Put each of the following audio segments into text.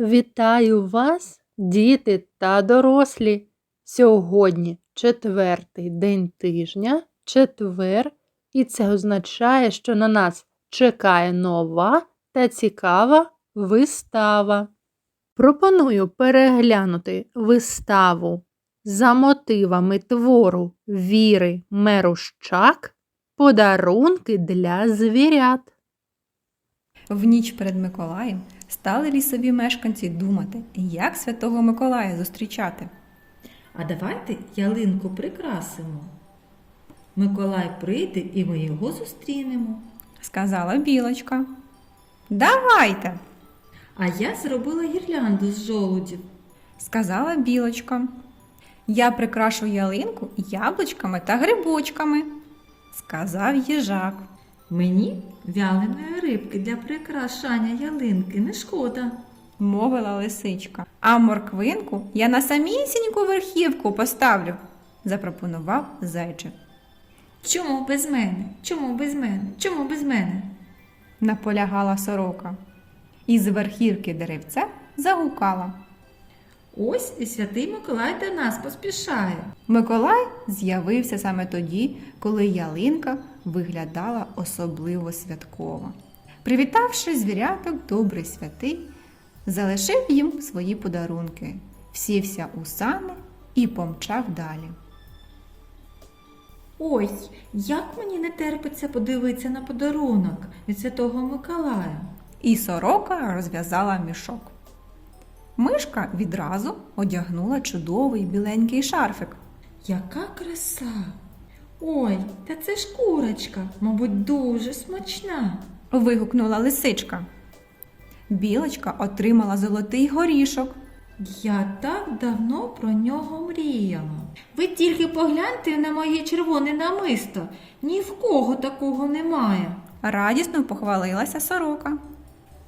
Вітаю вас, діти та дорослі. Сьогодні четвертий день тижня, четвер, і це означає, що на нас чекає нова та цікава вистава. Пропоную переглянути виставу за мотивами твору Віри Мерущак Подарунки для звірят. В ніч перед Миколаєм стали лісові мешканці думати, як святого Миколая зустрічати. А давайте ялинку прикрасимо. Миколай прийде і ми його зустрінемо. Сказала білочка. Давайте, А я зробила гірлянду з жолудів. сказала білочка. Я прикрашу ялинку яблучками та грибочками, сказав їжак. Мені вяленої рибки для прикрашання ялинки не шкода. мовила лисичка. А морквинку я на самісіньку верхівку поставлю, запропонував зайчик. Чому без мене? Чому без мене? Чому без мене? наполягала сорока. Із верхівки деревця загукала. Ось і святий Миколай до нас поспішає. Миколай з'явився саме тоді, коли ялинка виглядала особливо святково. Привітавши звіряток, добрий святий, залишив їм свої подарунки, сівся у сани і помчав далі. Ой, як мені не терпиться подивитися на подарунок від святого Миколая. І сорока розв'язала мішок. Мишка відразу одягнула чудовий біленький шарфик. Яка краса! Ой, та це ж курочка, мабуть, дуже смачна. Вигукнула лисичка. Білочка отримала золотий горішок. Я так давно про нього мріяла. Ви тільки погляньте на моє червоне намисто. Ні в кого такого немає. Радісно похвалилася сорока.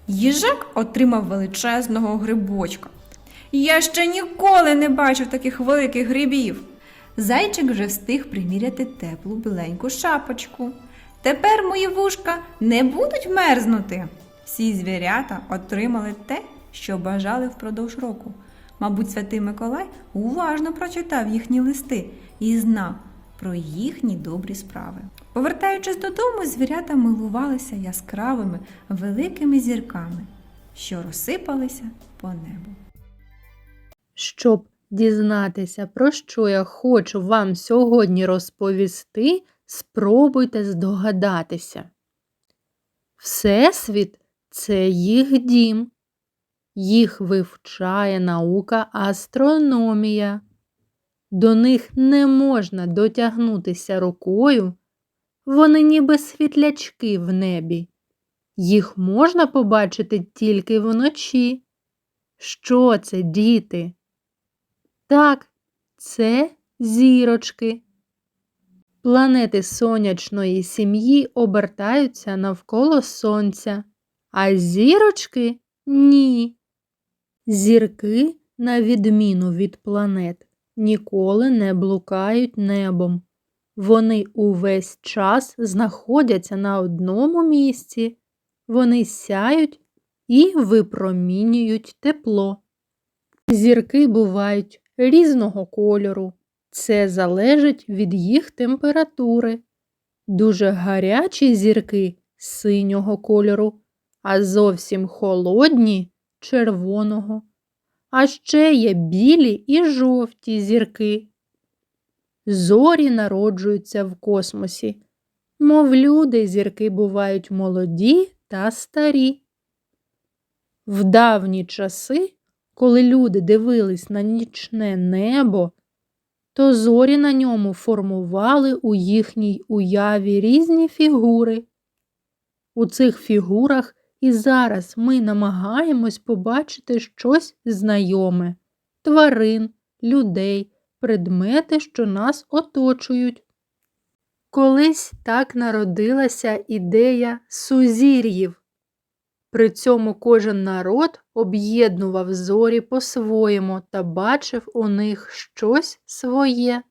Їжак отримав величезного грибочка. Я ще ніколи не бачив таких великих грибів. Зайчик вже встиг приміряти теплу біленьку шапочку. Тепер мої вушка не будуть мерзнути. Всі звірята отримали те, що бажали впродовж року. Мабуть, святий Миколай уважно прочитав їхні листи і знав про їхні добрі справи. Повертаючись додому, звірята милувалися яскравими великими зірками, що розсипалися по небу. Щоб дізнатися, про що я хочу вам сьогодні розповісти, спробуйте здогадатися. Всесвіт це їх дім. Їх вивчає наука астрономія. До них не можна дотягнутися рукою. Вони ніби світлячки в небі. Їх можна побачити тільки вночі. Що це, діти? Так, це зірочки. Планети сонячної сім'ї обертаються навколо сонця, а зірочки ні. Зірки, на відміну від планет, ніколи не блукають небом. Вони увесь час знаходяться на одному місці. Вони сяють і випромінюють тепло. Зірки бувають різного кольору. Це залежить від їх температури. Дуже гарячі зірки синього кольору, а зовсім холодні червоного. А ще є білі і жовті зірки. Зорі народжуються в космосі. Мов люди, зірки бувають молоді та старі. В давні часи, коли люди дивились на нічне небо, то зорі на ньому формували у їхній уяві різні фігури. У цих фігурах і зараз ми намагаємось побачити щось знайоме тварин, людей, предмети, що нас оточують. Колись так народилася ідея сузір'їв. При цьому кожен народ об'єднував зорі по-своєму та бачив у них щось своє.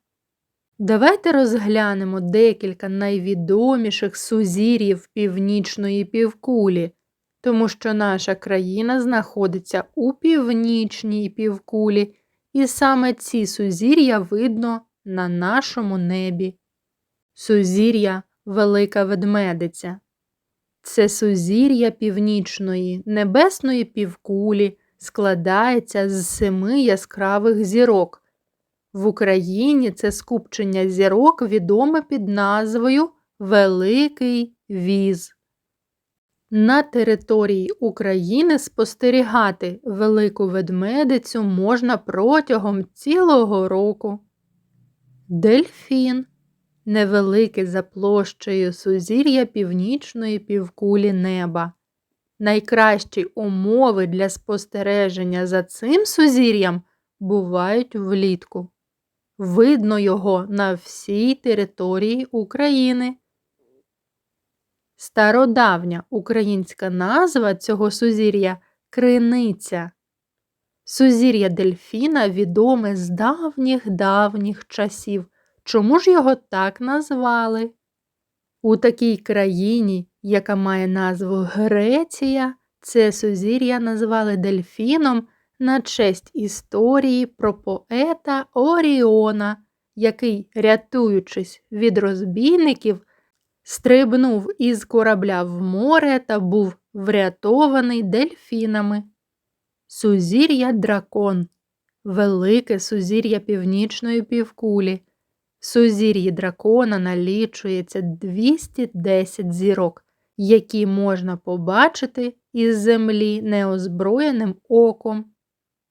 Давайте розглянемо декілька найвідоміших сузір'їв північної півкулі тому що наша країна знаходиться у північній півкулі, і саме ці сузір'я видно на нашому небі. Сузір'я Велика Ведмедиця. Це сузір'я північної небесної півкулі складається з семи яскравих зірок. В Україні це скупчення зірок відоме під назвою Великий Віз. На території України спостерігати велику ведмедицю можна протягом цілого року. Дельфін невелике за площею сузір'я північної півкулі неба. Найкращі умови для спостереження за цим сузір'ям бувають влітку. Видно його на всій території України. Стародавня українська назва цього сузір'я криниця. Сузір'я дельфіна відоме з давніх давніх часів. Чому ж його так назвали? У такій країні, яка має назву Греція, це сузір'я назвали дельфіном на честь історії про поета Оріона, який, рятуючись від розбійників, стрибнув із корабля в море та був врятований дельфінами. Сузір'я дракон велике сузір'я північної півкулі. Сузір'ї дракона налічується 210 зірок, які можна побачити із землі неозброєним оком.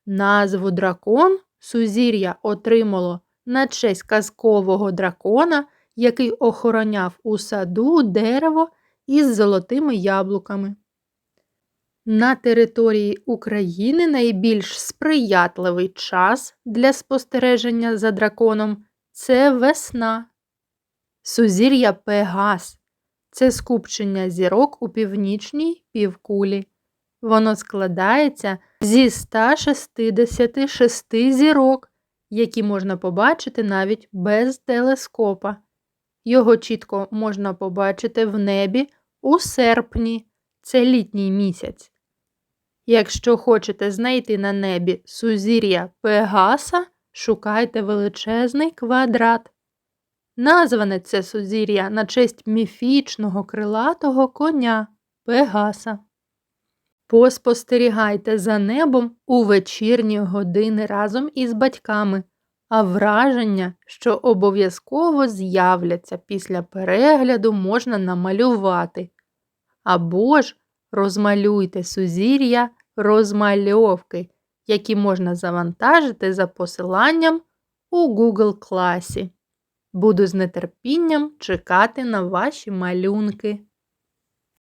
Назву дракон сузір'я отримало на честь казкового дракона, який охороняв у саду дерево із золотими яблуками. На території України найбільш сприятливий час для спостереження за драконом це весна. Сузір'я Пегас це скупчення зірок у північній півкулі. Воно складається зі 166 зірок, які можна побачити навіть без телескопа. Його чітко можна побачити в небі у серпні, це літній місяць. Якщо хочете знайти на небі сузір'я Пегаса, шукайте величезний квадрат. Назване це сузір'я на честь міфічного крилатого коня Пегаса. Поспостерігайте за небом у вечірні години разом із батьками, а враження, що обов'язково з'являться після перегляду, можна намалювати. Або ж розмалюйте сузір'я розмальовки, які можна завантажити за посиланням у Google класі. Буду з нетерпінням чекати на ваші малюнки.